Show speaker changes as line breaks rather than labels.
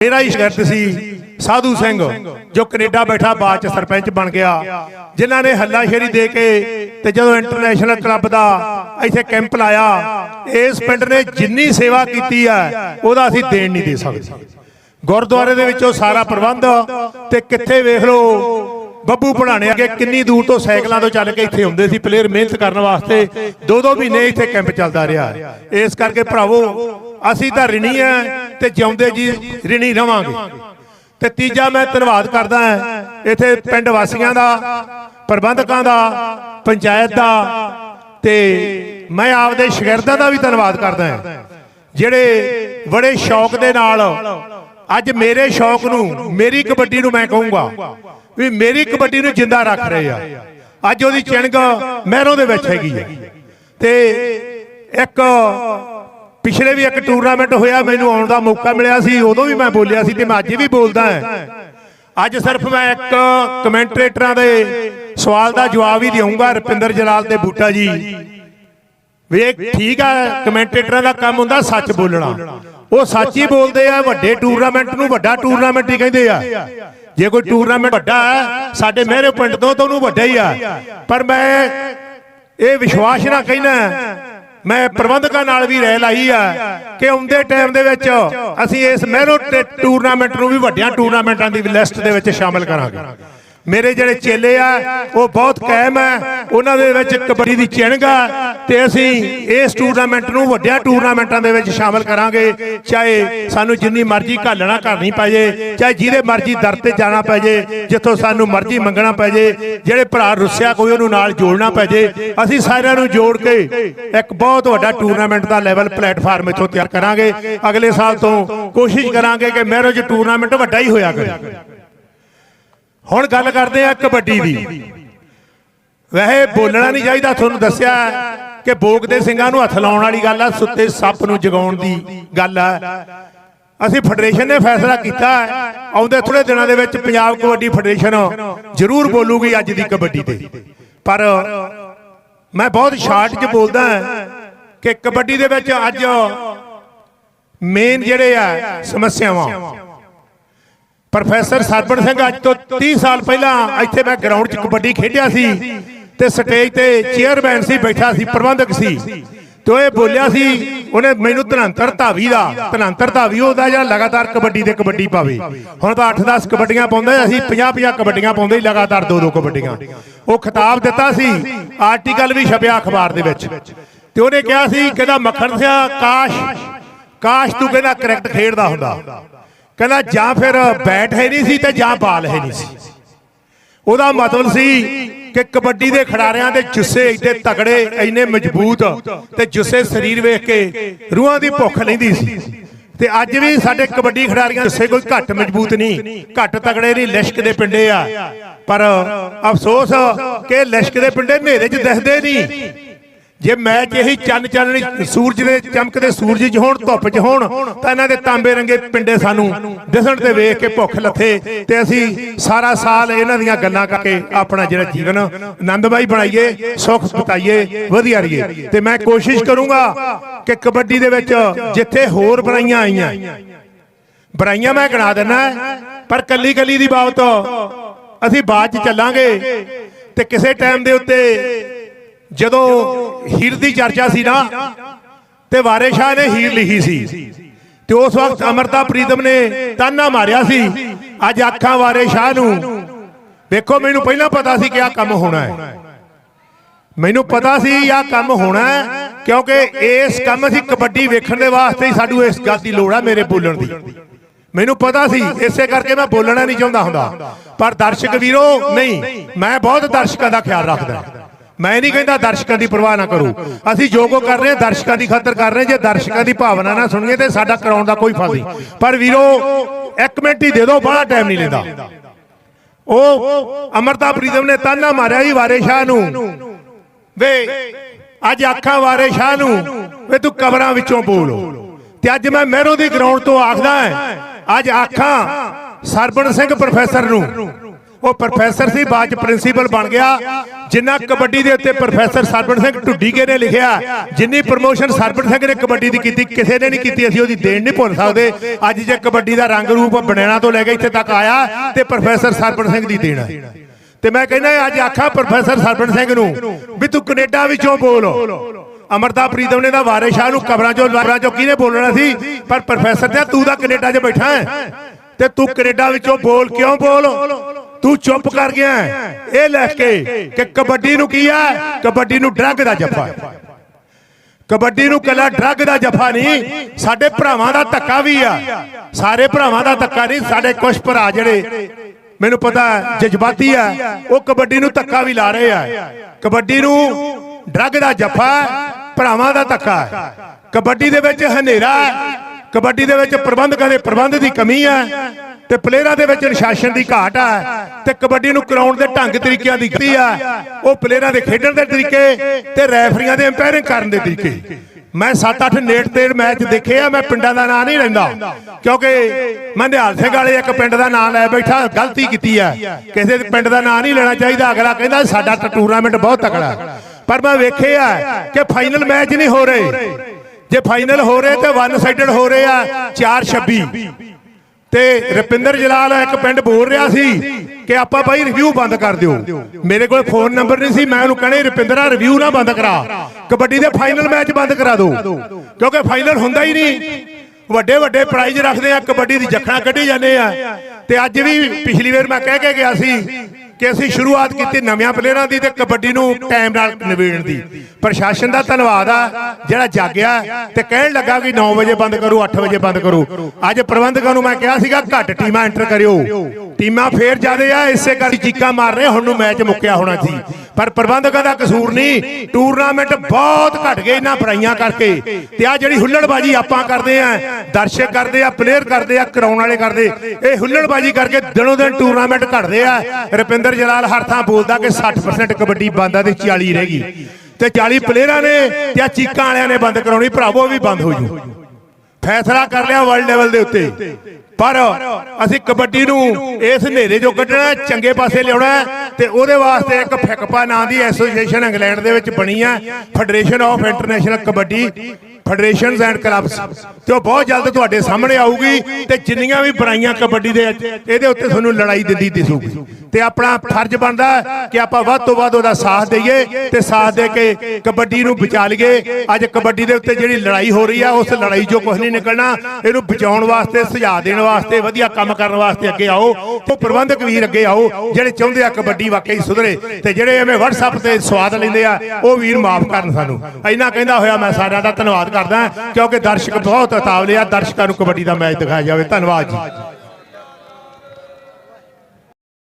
ਮੇਰਾ ਹੀ ਸ਼ਗਿਰਦ ਸੀ ਸਾਧੂ ਸਿੰਘ, ਜੋ ਕੈਨੇਡਾ ਬੈਠਾ ਬਾਅਦ ਚ ਸਰਪੰਚ ਬਣ ਗਿਆ। ਜਿਨ੍ਹਾਂ ਨੇ ਹੱਲਾਸ਼ੇਰੀ ਦੇ ਕੇ ਤੇ ਜਦੋਂ ਇੰਟਰਨੈਸ਼ਨਲ ਕਲੱਬ ਦਾ ਇੱਥੇ ਕੈਂਪ ਲਾਇਆ, ਇਸ ਪਿੰਡ ਨੇ ਜਿੰਨੀ ਸੇਵਾ ਕੀਤੀ ਹੈ, ਉਹਦਾ ਅਸੀਂ ਦੇਣ ਨਹੀਂ ਦੇ ਸਕਦੇ। ਗੁਰਦੁਆਰੇ ਦੇ ਵਿੱਚੋਂ ਸਾਰਾ ਪ੍ਰਬੰਧ ਤੇ ਕਿੱਥੇ ਵੇਖ ਲਓ, ਬੱਬੂ ਬਣਾਣੇ ਅੱਗੇ ਕਿੰਨੀ ਦੂਰ ਤੋਂ ਸਾਈਕਲਾਂ ਤੋਂ ਚੱਲ ਕੇ ਇੱਥੇ ਆਉਂਦੇ ਸੀ ਪਲੇਅਰ ਮਿਹਨਤ ਕਰਨ ਵਾਸਤੇ ਦੋ ਦੋ ਮਹੀਨੇ ਇੱਥੇ ਕੈਂਪ ਚੱਲਦਾ ਰਿਹਾ। ਇਸ ਕਰਕੇ ਭਰਾਵੋ ਅਸੀਂ ਤਾਂ ਰਿਣੀ ਆ ਤੇ ਜਿਉਂਦੇ ਜੀ, ਰਿਣੀ ਰਵਾਂਗੇ। ਤੇ ਤੀਜਾ ਮੈਂ ਧੰਨਵਾਦ ਕਰਦਾ ਹਾਂ ਇੱਥੇ ਪਿੰਡ ਵਾਸੀਆਂ ਦਾ, ਪ੍ਰਬੰਧਕਾਂ ਦਾ, ਪੰਚਾਇਤ ਦਾ ਤੇ ਮੈਂ ਆਪਦੇ ਸ਼ਾਗਿਰਦਾਂ ਦਾ ਵੀ ਧੰਨਵਾਦ ਕਰਦਾ ਹਾਂ। ਜਿਹੜੇ ਬੜੇ ਸ਼ੌਕ ਦੇ ਨਾਲ ਅੱਜ ਮੇਰੇ ਸ਼ੌਕ ਨੂੰ, ਮੇਰੀ ਕਬੱਡੀ ਨੂੰ ਮੈਂ ਕਹੂੰਗਾ ਵੀ ਮੇਰੀ ਕਬੱਡੀ ਨੂੰ ਜਿੰਦਾ ਰੱਖ ਰਹੇ ਆ। ਅੱਜ ਉਹਦੀ ਚਿਣਗ ਮਹਿਰੋਂ ਦੇ ਵਿੱਚ ਹੈਗੀ ਹੈ ਤੇ ਇੱਕ ਪਿਛਲੇ ਵੀ ਇੱਕ ਟੂਰਨਾਮੈਂਟ ਹੋਇਆ, ਮੈਨੂੰ ਆਉਣ ਦਾ ਮੌਕਾ ਮਿਲਿਆ ਸੀ, ਉਦੋਂ ਵੀ ਮੈਂ ਬੋਲਿਆ ਸੀ ਤੇ ਮੈਂ ਅੱਜ ਵੀ ਬੋਲਦਾ ਹਾਂ। ਅੱਜ ਸਿਰਫ ਮੈਂ ਇੱਕ ਕਮੈਂਟਰੇਟਰਾਂ ਦੇ ਸਵਾਲ ਦਾ ਜਵਾਬ ਹੀ ਦੇਵਾਂਗਾ ਰਪਿੰਦਰ ਜਲਾਲ ਤੇ ਬੂਟਾ ਜੀ। ਵੇਖ ਠੀਕ ਆ ਕਮੈਂਟੇਟਰਾਂ ਦਾ ਕੰਮ ਹੁੰਦਾ ਸੱਚ ਬੋਲਣਾ। ਉਹ ਸੱਚ ਹੀ ਬੋਲਦੇ ਆ, ਵੱਡੇ ਟੂਰਨਾਮੈਂਟ ਨੂੰ ਵੱਡਾ ਟੂਰਨਾਮੈਂਟ ਹੀ ਕਹਿੰਦੇ ਆ। ਜੇ ਕੋਈ ਟੂਰਨਾਮੈਂਟ ਵੱਡਾ ਹੈ, ਸਾਡੇ ਮਹਿਰੇ ਪਿੰਡ ਤੋਂ ਤਾਂ ਉਹਨੂੰ ਵੱਡਾ ਹੀ ਆ। ਪਰ ਮੈਂ ਇਹ ਵਿਸ਼ਵਾਸ ਨਾਲ ਕਹਿਣਾ ਮੈਂ ਪ੍ਰਬੰਧਕਾਂ ਨਾਲ ਵੀ ਰਹਿ ਲਾਈ ਆ ਕਿ ਆਉਂਦੇ ਟਾਈਮ ਦੇ ਵਿੱਚ ਅਸੀਂ ਇਸ ਮਹਿਰੋ ਟੂਰਨਾਮੈਂਟ ਨੂੰ ਵੀ ਵੱਡਿਆਂ ਟੂਰਨਾਮੈਂਟਾਂ ਦੀ ਲਿਸਟ ਦੇ ਵਿੱਚ ਸ਼ਾਮਲ ਕਰਾਂਗੇ। ਮੇਰੇ ਜਿਹੜੇ ਚੇਲੇ ਆ, ਉਹ ਬਹੁਤ ਕਾਇਮ ਹੈ ਉਹਨਾਂ ਦੇ ਵਿੱਚ ਕਬੱਡੀ ਦੀ ਚਿਣਗ ਆ ਤੇ ਅਸੀਂ ਇਸ ਟੂਰਨਾਮੈਂਟ ਨੂੰ ਵੱਡਿਆਂ ਟੂਰਨਾਮੈਂਟਾਂ ਦੇ ਵਿੱਚ ਸ਼ਾਮਲ ਕਰਾਂਗੇ। ਚਾਹੇ ਸਾਨੂੰ ਜਿੰਨੀ ਮਰਜ਼ੀ ਘਾਲਣਾ ਕਰਨੀ ਪੈ ਜੇ, ਚਾਹੇ ਜਿਹਦੇ ਮਰਜ਼ੀ ਦਰ ਤੇ ਜਾਣਾ ਪੈ ਜੇ, ਜਿੱਥੋਂ ਸਾਨੂੰ ਮਰਜ਼ੀ ਮੰਗਣਾ ਪੈ ਜੇ, ਜਿਹੜੇ ਭਰਾ ਰੁੱਸਿਆ ਕੋਈ ਉਹਨੂੰ ਨਾਲ ਜੋੜਨਾ ਪੈ ਜੇ, ਅਸੀਂ ਸਾਰਿਆਂ ਨੂੰ ਜੋੜ ਕੇ ਇੱਕ ਬਹੁਤ ਵੱਡਾ ਟੂਰਨਾਮੈਂਟ ਦਾ ਲੈਵਲ ਪਲੇਟਫਾਰਮ ਇੱਥੋਂ ਤਿਆਰ ਕਰਾਂਗੇ। ਅਗਲੇ ਸਾਲ ਤੋਂ ਕੋਸ਼ਿਸ਼ ਕਰਾਂਗੇ ਕਿ ਮਹਿਰੋ ਟੂਰਨਾਮੈਂਟ ਵੱਡਾ ਹੀ ਹੋਇਆ ਕਰੇ। ਹੁਣ ਗੱਲ ਕਰਦੇ ਆ ਕਬੱਡੀ ਦੀ। ਵੈਸੇ ਬੋਲਣਾ ਨਹੀਂ ਚਾਹੀਦਾ, ਤੁਹਾਨੂੰ ਦੱਸਿਆ ਕਿ ਬੋਗਦੇ ਸਿੰਘਾਂ ਨੂੰ ਹੱਥ ਲਾਉਣ ਵਾਲੀ ਗੱਲ ਆ, ਸੁੱਤੇ ਸੱਪ ਨੂੰ ਜਗਾਉਣ ਦੀ ਗੱਲ ਆ। ਅਸੀਂ ਫੈਡਰੇਸ਼ਨ ਨੇ ਫੈਸਲਾ ਕੀਤਾ, ਆਉਂਦੇ ਥੋੜੇ ਦਿਨਾਂ ਦੇ ਵਿੱਚ ਪੰਜਾਬ ਕਬੱਡੀ ਫੈਡਰੇਸ਼ਨ ਜ਼ਰੂਰ ਬੋਲੂਗੀ ਅੱਜ ਦੀ ਕਬੱਡੀ ਤੇ। ਪਰ ਮੈਂ ਬਹੁਤ ਸ਼ਾਰਟ 'ਚ ਬੋਲਦਾ ਕਿ ਕਬੱਡੀ ਦੇ ਵਿੱਚ ਅੱਜ ਮੇਨ ਜਿਹੜੇ ਆ ਸਮੱਸਿਆਵਾਂ। ਪ੍ਰੋਫੈਸਰ ਸਰਬਣ ਸਿੰਘ ਅੱਜ ਤੋਂ 30 ਸਾਲ ਪਹਿਲਾਂ ਇੱਥੇ ਮੈਂ ਗਰਾਊਂਡ 'ਚ ਕਬੱਡੀ ਖੇਡਿਆ ਸੀ ਤੇ ਸਟੇਜ ਤੇ ਚੇਅਰਮੈਨ ਸੀ, ਬੈਠਾ ਸੀ, ਪ੍ਰਬੰਧਕ ਸੀ। ਤੇ ਉਹ ਬੋਲਿਆ ਸੀ, ਉਹਨੇ ਮੈਨੂੰ ਧਨੰਤਰ ਧਾਵੀ ਦਾ, ਧਨੰਤਰ ਧਾਵੀ ਉਹਦਾ ਜਿਹੜਾ ਲਗਾਤਾਰ ਕਬੱਡੀ ਦੇ ਕਬੱਡੀ ਪਾਵੇ। ਹੁਣ ਤਾਂ 8-10 ਕਬੱਡੀਆਂ ਪਾਉਂਦਾ ਅਸੀਂ 50-50 ਕਬੱਡੀਆਂ ਪਾਉਂਦੇ ਹੀ ਲਗਾਤਾਰ ਦੋ ਦੋ ਕਬੱਡੀਆਂ। ਉਹ ਖਿਤਾਬ ਦਿੱਤਾ ਸੀ ਆਰਟੀਕਲ ਵੀ ਛਪਿਆ ਅਖਬਾਰ ਦੇ ਵਿੱਚ। ਤੇ ਉਹਨੇ ਕਿਹਾ ਸੀ, ਕਹਿੰਦਾ ਮੱਖਣ ਸਿਆ ਕਾਸ਼ ਕਾਸ਼ ਤੂੰ ਕਹਿੰਦਾ ਕਰੈਕਟ ਖੇਡਦਾ ਹੁੰਦਾ। ਕਹਿੰਦਾ, ਜਾਂ ਫਿਰ ਬੈਟ ਹੈ ਨਹੀਂ ਸੀ ਤੇ ਜਾਂ ਬਾਲ ਹੈ ਨਹੀਂ ਸੀ। ਉਹਦਾ ਮਤਲਬ ਸੀ ਕਿ ਕਬੱਡੀ ਦੇ ਖਿਡਾਰਿਆਂ ਦੇ ਜੁੱਸੇ ਇੱਡੇ ਤਗੜੇ ਇੰਨੇ ਮਜ਼ਬੂਤ ਤੇ ਜੁੱਸੇ ਸਰੀਰ ਵੇਖ ਕੇ ਰੂਹਾਂ ਦੀ ਭੁੱਖ ਲੈਂਦੀ ਸੀ। ਤੇ ਅੱਜ ਵੀ ਸਾਡੇ ਕਬੱਡੀ ਖਿਡਾਰੀਆਂ ਜੁੱਸੇ ਕੋਈ ਘੱਟ ਮਜ਼ਬੂਤ ਨਹੀਂ, ਘੱਟ ਤਗੜੇ ਨਹੀਂ, ਲਿਸ਼ਕ ਦੇ ਪਿੰਡੇ ਆ। ਪਰ ਅਫਸੋਸ ਕਿ ਲਿਸ਼ਕ ਦੇ ਪਿੰਡੇ ਹਨੇਰੇ 'ਚ ਦਿਖਦੇ ਨਹੀਂ। ਜੇ ਮੈਚ ਇਹੀ ਚੰਨ ਚਾਨਣੀ ਸੂਰਜ ਦੇ ਚਮਕਦੇ ਸੂਰਜ 'ਚ ਹੋਣ ਧੁੱਪ 'ਚ ਹੋਣ ਤਾਂ ਇਹਨਾਂ ਦੇ ਤਾਂਬੇ ਰੰਗੇ ਪਿੰਡੇ ਸਾਨੂੰ ਦਿਸਣ ਤੇ ਵੇਖ ਕੇ ਭੁੱਖ ਲੱਥੇ ਤੇ ਅਸੀਂ ਸਾਰਾ ਸਾਲ ਇਹਨਾਂ ਦੀਆਂ ਗੱਲਾਂ ਕਰਕੇ ਆਪਣਾ ਜਿਹੜਾ ਜੀਵਨ ਆਨੰਦਮਈ ਬਣਾਈਏ ਸੁੱਖ ਬਤਾਈਏ ਵਧੀਆ ਰਹੀਏ। ਤੇ ਮੈਂ ਕੋਸ਼ਿਸ਼ ਕਰੂੰਗਾ ਕਿ ਕਬੱਡੀ ਦੇ ਵਿੱਚ ਜਿੱਥੇ ਹੋਰ ਬਣਾਈਆਂ ਆਈਆਂ। ਬੁਰਾਈਆਂ ਮੈਂ ਗਿਣਾ ਦਿੰਦਾ ਪਰ ਕੱਲੀ ਕੱਲੀ ਦੀ ਬਾਬਤ ਅਸੀਂ ਬਾਅਦ ਚ ਚੱਲਾਂਗੇ ਤੇ ਕਿਸੇ ਟਾਈਮ ਦੇ ਉੱਤੇ ਜਦੋਂ ਹੀਰ ਦੀ ਚਰਚਾ ਸੀ ਨਾ, ਤੇ ਵਾਰੇ ਸ਼ਾਹ ਨੇ ਹੀਰ ਲਿਖੀ ਸੀ। ਤੇ ਉਸ ਵਕਤ ਅਮਰਤਾ ਪ੍ਰੀਤਮ ਨੇ ਤਾਨਾ ਮਾਰਿਆ ਸੀ। ਅੱਜ ਅੱਖਾਂ ਵਾਰੇ ਸ਼ਾਹ ਨੂੰ। ਵੇਖੋ, ਮੈਨੂੰ ਪਹਿਲਾਂ ਪਤਾ ਸੀ ਕਿ ਆਹ ਕੰਮ ਹੋਣਾ ਹੈ। ਮੈਨੂੰ ਪਤਾ ਸੀ ਆਹ ਕੰਮ ਹੋਣਾ ਕਿਉਂਕਿ ਇਸ ਕੰਮ ਅਸੀਂ ਕਬੱਡੀ ਵੇਖਣ ਦੇ ਵਾਸਤੇ ਹੀ ਸਾਨੂੰ ਇਸ ਗੱਲ ਦੀ ਲੋੜ ਆ ਮੇਰੇ ਬੋਲਣ ਦੀ। ਮੈਨੂੰ ਪਤਾ ਸੀ, ਇਸੇ ਕਰਕੇ ਮੈਂ ਬੋਲਣਾ ਨਹੀਂ ਚਾਹੁੰਦਾ ਹੁੰਦਾ। ਪਰ ਦਰਸ਼ਕ ਵੀਰੋ, ਨਹੀਂ, ਮੈਂ ਬਹੁਤ ਦਰਸ਼ਕਾਂ ਦਾ ਖਿਆਲ ਰੱਖਦਾ। ਮੈਂ ਨਹੀਂ ਕਹਿੰਦਾ ਦਰਸ਼ਕਾਂ ਦੀ ਪਰਵਾਹ ਨਾ ਕਰੋ। ਅਸੀਂ ਜੋ ਕੋ ਕਰ ਰਹੇ ਦਰਸ਼ਕਾਂ ਦੀ ਖਾਤਰ ਕਰ ਰਹੇ। ਜੇ ਦਰਸ਼ਕਾਂ ਦੀ ਭਾਵਨਾ ਨਾ ਸੁਣੀਏ ਤੇ ਸਾਡਾ ਕਰਾਉਣ ਦਾ ਕੋਈ ਫਾਇਦਾ ਨਹੀਂ ਪਰ ਵੀਰੋ ਇੱਕ ਮਿੰਟ ਹੀ ਦੇ ਦਿਓ ਬੜਾ ਟਾਈਮ ਨਹੀਂ ਲੈਂਦਾ। ਉਹ ਅਮਰਤਾ ਪ੍ਰੀਤਮ ਨੇ ਤਾਨਾ ਮਾਰਿਆ ਹੀ ਵਾਰੇ ਸ਼ਾਹ ਨੂੰ। ਵੇ ਅੱਜ ਅੱਖਾਂ ਵਾਰੇ ਸ਼ਾਹ ਨੂੰ। ਵੇ ਤੂੰ ਕਬਰਾਂ ਵਿੱਚੋਂ ਬੋਲ। ਤੇ ਅੱਜ ਮੈਂ ਮਹਿਰੋ ਦੀ ਗਰਾਊਂਡ ਤੋਂ ਆਖਦਾ ਹਾਂ ਅੱਜ ਅੱਖਾਂ ਸਰਬਣ ਸਿੰਘ ਪ੍ਰੋਫੈਸਰ ਨੂੰ। ਉਹ ਪ੍ਰੋਫੈਸਰ ਸੀ, ਬਾਅਦ ਚ ਪ੍ਰਿੰਸੀਪਲ ਬਣ ਗਿਆ। ਜਿੰਨਾ ਕਬੱਡੀ ਦੇ ਉੱਤੇ ਪ੍ਰੋਫੈਸਰ ਸਰਬਣ ਸਿੰਘ ਢੁੱਡੀਕੇ ਨੇ ਲਿਖਿਆ, ਜਿੰਨੀ ਪ੍ਰਮੋਸ਼ਨ ਸਰਬਣ ਸਿੰਘ ਨੇ ਕਬੱਡੀ ਦੀ ਕੀਤੀ, ਕਿਸੇ ਨੇ ਨਹੀਂ ਕੀਤੀ, ਅਸੀਂ ਉਹਦੀ ਦੇਣ ਨਹੀਂ ਭੁੱਲ ਸਕਦੇ। ਅੱਜ ਜੇ ਕਬੱਡੀ ਦਾ ਰੰਗ ਰੂਪ ਬਣਾਣਾ ਤੋਂ ਲੈ ਕੇ ਇੱਥੇ ਤੱਕ ਆਇਆ, ਤੇ ਪ੍ਰੋਫੈਸਰ ਸਰਬਣ ਸਿੰਘ ਦੀ ਦੇਣ ਹੈ। ਤੇ ਮੈਂ ਕਹਿੰਦਾ, ਅੱਜ ਆਖਾਂ ਪ੍ਰੋਫੈਸਰ ਸਰਬਣ ਸਿੰਘ ਨੂੰ ਵੀ ਤੂੰ ਕੈਨੇਡਾ ਵਿੱਚੋਂ ਬੋਲ। ਅਮਰਤਾ ਪ੍ਰੀਤਮ ਨੇ ਦਾ ਵਾਰਿਸ ਸ਼ਾਹ ਨੂੰ ਕਬਰਾਂ ਚੋਂ ਕਬਰਾਂ ਚੋਂ ਕਿਹਨੇ ਬੋਲਣਾ ਸੀ, ਪਰ ਪ੍ਰੋਫੈਸਰ ਤੇ ਤੂੰ ਤਾਂ ਕੈਨੇਡਾ 'ਚ ਬੈਠਾ ਹੈ। ਤੇ ਤੂੰ ਕੈਨੇਡਾ ਵਿੱਚੋਂ ਬੋਲ, ਕਿਉਂ ਬੋਲ? ਤੂੰ ਚੁੱਪ ਕਰ ਗਿਆ। ਇਹ ਲੈ ਕੇ ਕਿ ਕਬੱਡੀ ਨੂੰ ਕੀ ਹੈ ਕਬੱਡੀ ਨੂੰ ਡਰੱਗ ਦਾ ਜੱਫਾ। ਕਬੱਡੀ ਨੂੰ ਕੱਲਾ ਡਰੱਗ ਦਾ ਜੱਫਾ ਨਹੀਂ, ਸਾਡੇ ਭਰਾਵਾਂ ਦਾ ਧੱਕਾ ਵੀ ਆ। ਸਾਰੇ ਭਰਾਵਾਂ ਦਾ ਧੱਕਾ ਨਹੀਂ, ਸਾਡੇ ਕੁਝ ਭਰਾ ਜਿਹੜੇ, ਮੈਨੂੰ ਪਤਾ ਜਜ਼ਬਾਤੀ ਆ, ਉਹ ਕਬੱਡੀ ਨੂੰ ਧੱਕਾ ਵੀ ਲਾ ਰਹੇ ਆ। ਕਬੱਡੀ ਨੂੰ ਡਰੱਗ ਦਾ ਜੱਫਾ, ਭਰਾਵਾਂ ਦਾ ਧੱਕਾ। ਕਬੱਡੀ ਦੇ ਵਿੱਚ ਹਨੇਰਾ, ਕਬੱਡੀ ਦੇ ਵਿੱਚ ਪ੍ਰਬੰਧਕਾਂ ਦੇ ਪ੍ਰਬੰਧ ਦੀ ਕਮੀ ਹੈ ਤੇ ਪਲੇਅਰਾਂ ਦੇ ਵਿੱਚ ਅਨੁਸ਼ਾਸਨ ਦੀ ਘਾਟ ਹੈ ਤੇ ਕਬੱਡੀ ਨੂੰ ਕਰਾਉਣ ਦੇ ਢੰਗ ਤਰੀਕਿਆਂ ਦੀ ਗਤੀ ਆ। ਉਹ ਪਲੇਅਰਾਂ ਦੇ ਖੇਡਣ ਦੇ ਤਰੀਕੇ ਤੇ ਰੈਫਰੀਆਂ ਦੇ ਅੰਪਾਇਰਿੰਗ ਕਰਨ ਦੇ ਤਰੀਕੇ। ਮੈਂ 7-8 ਨੇਟ ਤੇ ਮੈਚ ਦੇਖੇ ਆ, ਮੈਂ ਪਿੰਡਾਂ ਦਾ ਨਾਂ ਨਹੀਂ ਲੈਂਦਾ। ਕਿਉਂਕਿ ਮੈਂ ਨਿਹਾਲ ਸਿੰਘ ਵਾਲੇ ਇੱਕ ਪਿੰਡ ਦਾ ਨਾਂ ਲੈ ਬੈਠਾ, ਗਲਤੀ ਕੀਤੀ ਆ। ਕਿਸੇ ਪਿੰਡ ਦਾ ਨਾਂ ਨਹੀਂ ਲੈਣਾ ਚਾਹੀਦਾ, ਅਗਲਾ ਕਹਿੰਦਾ ਸਾਡਾ ਟੂਰਨਾਮੈਂਟ ਬਹੁਤ ਤਕੜਾ। ਪਰ ਮੈਂ ਵੇਖਿਆ ਕਿ ਫਾਈਨਲ ਮੈਚ ਨਹੀਂ ਹੋ ਰਹੇ। ਜੇ ਫਾਈਨਲ ਹੋ ਰਹੇ ਤੇ ਵਨ ਸਾਈਡਡ ਹੋ ਰਹੇ ਆ 4-26 ਤੇ ਰੁਪਿੰਦਰ ਜਲਾਲ ਇੱਕ ਪਿੰਡ ਬੋਲ ਰਿਹਾ ਸੀ ਕਿ ਆਪਾਂ ਭਾਈ ਰਿਵਿਊ ਬੰਦ ਕਰ ਦਿਓ। ਮੇਰੇ ਕੋਲ ਫੋਨ ਨੰਬਰ ਨਹੀਂ ਸੀ, ਮੈਂ ਉਹਨੂੰ ਕਹਣੇ ਰੁਪਿੰਦਰਾ ਰਿਵਿਊ ਨਾ ਬੰਦ ਕਰਾ। ਕਬੱਡੀ ਦੇ ਫਾਈਨਲ ਮੈਚ ਬੰਦ ਕਰਾ ਦਿਓ ਕਿਉਂਕਿ ਫਾਈਨਲ ਹੁੰਦਾ ਹੀ ਨਹੀਂ। ਵੱਡੇ ਵੱਡੇ ਪ੍ਰਾਈਜ਼ ਰੱਖਦੇ ਆ, ਕਬੱਡੀ ਦੀ ਜੱਖਣਾ ਕੱਢੀ ਜਾਂਦੇ ਆ। ਤੇ ਅੱਜ ਵੀ ਪਿਛਲੀ ਵਾਰ ਮੈਂ ਕਹਿ ਕੇ ਗਿਆ ਸੀ ਕਿ ਅਸੀਂ ਸ਼ੁਰੂਆਤ ਕੀਤੀ ਨਵਿਆਂ ਪਲੇਅਰਾਂ ਦੀ ਤੇ ਕਬੱਡੀ ਨੂੰ ਟਾਈਮ ਨਾਲ ਨਿਬੇੜਨ ਦੀ। ਪ੍ਰਸ਼ਾਸਨ ਦਾ ਧੰਨਵਾਦ ਆ ਜਿਹੜਾ ਜਾਗਿਆ ਤੇ ਕਹਿਣ ਲੱਗਾ ਕਿ 9 ਵਜੇ ਬੰਦ ਕਰੋ 8 ਵਜੇ ਬੰਦ ਕਰੋ। ਅੱਜ ਪ੍ਰਬੰਧਕਾਂ ਨੂੰ ਮੈਂ ਕਿਹਾ ਸੀਗਾ ਘੱਟ ਟੀਮਾਂ ਐਂਟਰ ਕਰਿਓ। ਟੀਮਾਂ ਫੇਰ ਜ਼ਿਆਦੇ ਆ ਇਸੇ ਕਰਕੇ ਚੀਕਾਂ ਮਾਰ ਰਹੇ ਹੁਣ ਨੂੰ ਮੈਚ ਮੁੱਕਿਆ ਹੋਣਾ ਸੀ ਪਰ ਪ੍ਰਬੰਧਕਾਂ ਦਾ ਕਸੂਰ ਨਹੀਂ। ਟੂਰਨਾਮੈਂਟ ਬਹੁਤ ਘਟ ਗਏ ਇਹਨਾਂ ਬੁਰਾਈਆਂ ਕਰਕੇ। ਤੇ ਆ ਜਿਹੜੀ ਹੁੱਲੜਬਾਜੀ ਆਪਾਂ ਕਰਦੇ ਆ, ਦਰਸ਼ਕ ਕਰਦੇ ਆ ਪਲੇਅਰ ਕਰਦੇ ਆ, ਕਰਾਉਣ ਵਾਲੇ ਕਰਦੇ, ਇਹ ਹੁੱਲੜਬਾਜੀ ਕਰਕੇ ਦਿਨੋਂ ਦਿਨ ਟੂਰਨਾਮੈਂਟ ਘਟਦੇ ਆ। ਰੁਪਿੰਦਰ ਜਲਾਲ ਹਰ ਥਾਂ ਬੋਲਦਾ ਕਿ 60% ਕਬੱਡੀ ਬੰਦ ਆ ਤੇ 40 ਰਹਿ ਗਈ। ਤੇ 40 ਪਲੇਅਰਾਂ ਨੇ ਤੇ ਆ ਚੀਕਾਂ ਵਾਲਿਆਂ ਨੇ ਬੰਦ ਕਰਾਉਣੀ, ਭਰਾਵੋ ਇਹ ਵੀ ਬੰਦ ਹੋ ਜੂ ਫੈਸਲਾ ਕਰ ਲਿਆ ਵਰਲਡ ਲੈਵਲ ਦੇ ਉੱਤੇ। ਪਰ ਅਸੀਂ ਕਬੱਡੀ ਨੂੰ ਇਸ ਹਨੇਰੇ ਚੋਂ ਕੱਢਣਾ, ਚੰਗੇ ਪਾਸੇ ਲਿਆਉਣਾ ਤੇ ਉਹਦੇ ਵਾਸਤੇ ਇੱਕ ਫਿਕਪਾ ਨਾਂ ਦੀ ਐਸੋਸੀਏਸ਼ਨ ਇੰਗਲੈਂਡ ਦੇ ਵਿੱਚ ਬਣੀ ਆ federation of international kabaddi federations and clubs ਤੇ ਉਹ ਬਹੁਤ ਜਲਦ ਤੁਹਾਡੇ ਸਾਹਮਣੇ ਆਊਗੀ ਤੇ ਜਿੰਨੀਆਂ ਵੀ ਬੁਰਾਈਆਂ ਕਬੱਡੀ ਦੇ ਇਹਦੇ ਉੱਤੇ ਤੁਹਾਨੂੰ ਲੜਾਈ ਦਿੰਦੀ ਦਿਸੂਗੀ। ਤੇ ਆਪਣਾ ਫਰਜ਼ ਬਣਦਾ ਕਿ ਆਪਾਂ ਵੱਧ ਤੋਂ ਵੱਧ ਉਹਦਾ ਸਾਥ ਦਈਏ ਤੇ ਸਾਥ ਦੇ ਕੇ ਕਬੱਡੀ ਨੂੰ ਬਚਾ ਲਈਏ। ਅੱਜ ਕਬੱਡੀ ਦੇ ਉੱਤੇ ਜਿਹੜੀ ਲੜਾਈ ਹੋ ਰਹੀ ਆ, ਉਸ ਲੜਾਈ 'ਚੋਂ ਕੁਝ ਨਹੀਂ ਨਿਕਲਣਾ। ਇਹਨੂੰ ਬਚਾਉਣ ਵਾਸਤੇ, ਸੁਝਾਅ ਦੇਣ ਵਾਸਤੇ, ਵਧੀਆ ਕੰਮ ਕਰਨ ਵਾਸਤੇ ਅੱਗੇ ਆਓ। ਤੇ ਪ੍ਰਬੰਧਕ ਵੀਰ ਅੱਗੇ ਆਓ, ਜਿਹੜੇ ਚਾਹੁੰਦੇ ਆ ਕਬੱਡੀ ਵਾਕਈ ਸੁਧਰੇ। ਤੇ ਜਿਹੜੇ ਐਵੇਂ WhatsApp ਤੇ ਸਵਾਦ ਲੈਂਦੇ ਆ, ਉਹ ਵੀਰ ਮਾਫ ਕਰਨ ਸਾਨੂੰ। ਇੰਨਾ ਕਹਿੰਦਾ ਹੋਇਆ ਮੈਂ ਸਾਰਿਆਂ ਦਾ ਧੰਨਵਾਦ ਕਰਦਾ ਕਿਉਂਕਿ ਦਰਸ਼ਕ ਬਹੁਤ ਉਤਾਵਲੇ ਆ, ਦਰਸ਼ਕਾਂ ਨੂੰ ਕਬੱਡੀ ਦਾ ਮੈਚ ਦਿਖਾਇਆ ਜਾਵੇ। ਧੰਨਵਾਦ ਜੀ।